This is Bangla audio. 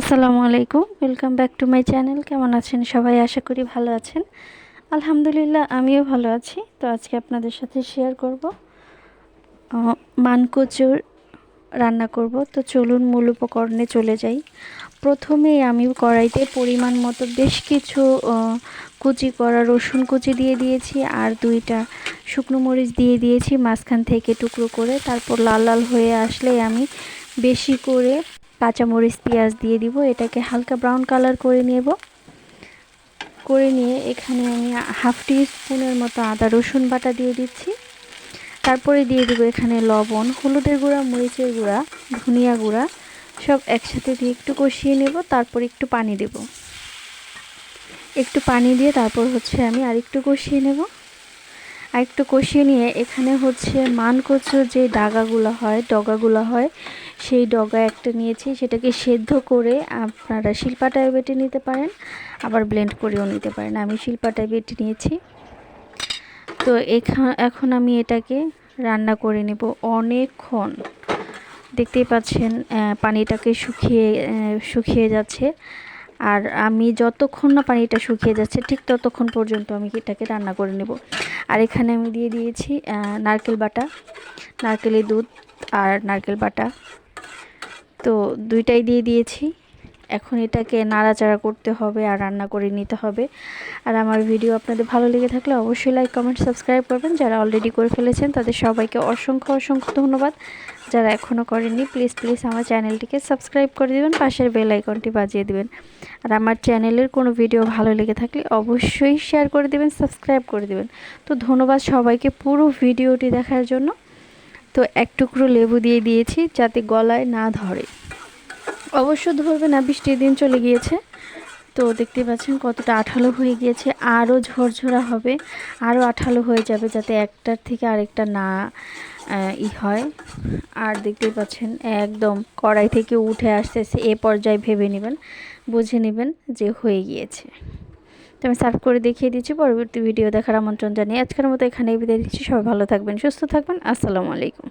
আসসালামু আলাইকুম welcome back to my channel কেমন আছেন সবাই? আশা করি ভালো আছেন। আলহামদুলিল্লাহ, আমিও ভালো আছি। তো আজকে আপনাদের সাথে শেয়ার করব। মানকচুর রান্না করব। তো চলুন মূল উপকরণে চলে যাই। প্রথমেই আমি কড়াইতে পরিমাণ মতো বেশ কিছু কুচি করা রসুন কুচি দিয়ে দিয়েছি আর দুইটা শুকনো মরিচ দিয়ে দিয়েছি মাঝখান থেকে টুকরো করে। তারপর লাল লাল হয়ে আসলে আমি বেশি করে কাঁচামরিচ, পেঁয়াজ দিয়ে দিব, এটাকে হালকা ব্রাউন কালার করে নেব। করে নিয়ে এখানে আমি হাফ টি স্পুনের মতো আদা, রসুন বাটা দিয়ে দিচ্ছি। তারপরে দিয়ে দেবো এখানে লবণ, হলুদের গুঁড়া, মরিচের গুঁড়া, ধনিয়া গুঁড়া, সব একসাথে দিয়ে একটু কষিয়ে নেব, তারপর একটু পানি দেব। একটু পানি দিয়ে তারপর হচ্ছে আমি আরেকটু কষিয়ে নেব। আর একটু কষিয়ে নিয়ে, এখানে হচ্ছে মান কচুর যে ডাগাগুলো হয়, ডগাগুলো হয়, সেই ডগা একটা নিয়েছি, সেটাকে সেদ্ধ করে আপনারা শিল্পাটায় বেটে নিতে পারেন, আবার ব্লেন্ড করেও নিতে পারেন। আমি শিল্পাটায় বেটে নিয়েছি। তো এখান এখন আমি এটাকে রান্না করে নেব অনেকক্ষণ। দেখতেই পাচ্ছেন পানিটাকে শুকিয়ে শুকিয়ে যাচ্ছে। আর আমি যতক্ষণ না পানিটা শুকিয়ে যাচ্ছে, ঠিক ততক্ষণ পর্যন্ত আমি এটাকে রান্না করে নেব। আর এখানে আমি দিয়ে দিয়েছি নারকেল বাটা, নারকেলের দুধ আর নারকেল বাটা। তো দুইটাই দিয়ে দিয়েছি। এখন এটাকে নাড়াচাড়া করতে হবে আর রান্না করে নিতে হবে। আর আমার ভিডিও আপনাদের ভালো লেগে থাকলে অবশ্যই লাইক কমেন্ট সাবস্ক্রাইব করবেন। যারা অলরেডি করে ফেলেছেন, তাদের সবাইকে অসংখ্য অসংখ্য ধন্যবাদ। যারা এখনও করেননি প্লিজ প্লিজ আমার চ্যানেলটিকে সাবস্ক্রাইব করে দেবেন, পাশের বেল আইকনটি বাজিয়ে দেবেন। আর আমার চ্যানেলের কোনো ভিডিও ভালো লেগে থাকলে অবশ্যই শেয়ার করে দেবেন সাবস্ক্রাইব করে দেবেন। তো ধন্যবাদ সবাইকে পুরো ভিডিওটি দেখার জন্য। তো এক টুকরো লেবু দিয়ে দিয়েছি যাতে গলায় না ধরে। অবশ্য ধরবে না, বৃষ্টির দিন চলে গিয়েছে। তো দেখতে পাচ্ছেন কতটা আঠালো হয়ে গিয়েছে, আরও ঝরঝরা হবে, আরও আঠালো হয়ে যাবে যাতে একটার থেকে আরেকটা না ই হয়। আর দেখতেই পাচ্ছেন একদম কড়াই থেকে উঠে আসতেছে, এ পর্যায়ে ভেবে নেবেন, বুঝে নেবেন যে হয়ে গিয়েছে। তো আমি সার্ভ করে দেখিয়ে দিচ্ছি, পরবর্তী ভিডিও দেখার আমন্ত্রণ জানিয়ে আজকের মতো এখানেই বিদায় দিচ্ছি সবাই ভালো থাকবেন, সুস্থ থাকবেন, আসসালামু আলাইকুম।